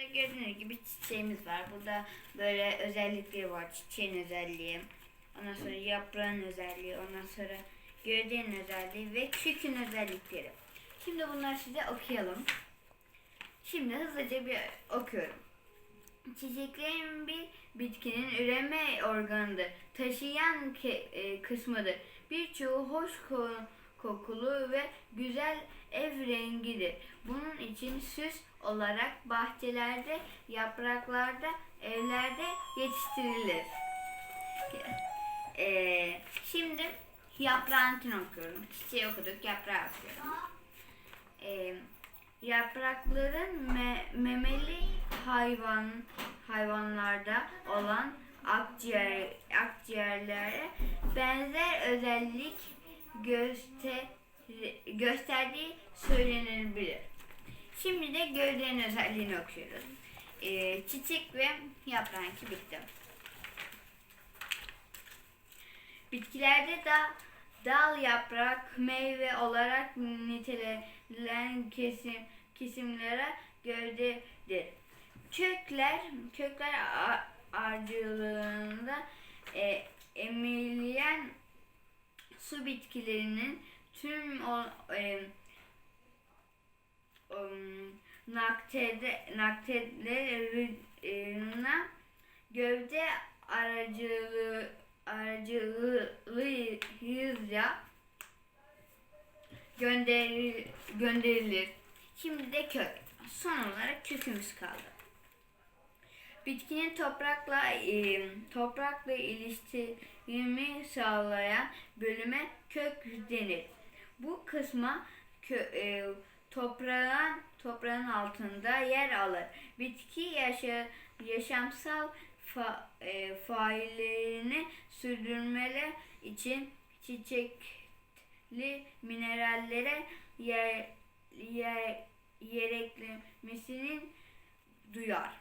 Burada gördüğünüz gibi çiçeğimiz var. Burada böyle özellikleri var. Çiçeğin özelliği. Ondan sonra yaprağın özelliği. Ondan sonra gövdenin özelliği ve kökün özellikleri. Şimdi bunları size okuyalım. Şimdi hızlıca bir okuyorum. Çiçeklerin bir bitkinin üreme organıdır. Taşıyan e, kısmıdır. Birçoğu hoş ko- kokulu ve güzel ev rengidir. Bunun için süs olarak bahçelerde, yapraklarda, evlerde yetiştirilir. E, şimdi yaprağını okuyorum. Çiçeği okuduk, yaprağı okuyorum. E, yaprakların me- memeli hayvan hayvanlarda olan akciğer akciğerlere benzer özellik göster gösterdiği söylenebilir. Şimdi de gövdenin özelliğini okuyoruz. Ee, çiçek ve yaprağınki bitti. Bitkilerde da dal, yaprak, meyve olarak nitelenen kesim, kesimlere gövdedir. Kökler, kökler a- aracılığında e, emilen su bitkilerinin tüm o e, um, naktede, naktelerine gövde aracılığı aracılığıyla gönderilir, gönderilir. Şimdi de kök. Son olarak kökümüz kaldı. Bitkinin toprakla toprakla ilişkimi sağlayan bölüme kök denir. Bu kısma kö, e, toprağın toprağın altında yer alır. Bitki yaşa, yaşamsal fa, e, faillerini sürdürmeli için çiçekli minerallere yer, yer, yer eklemesinin duyar.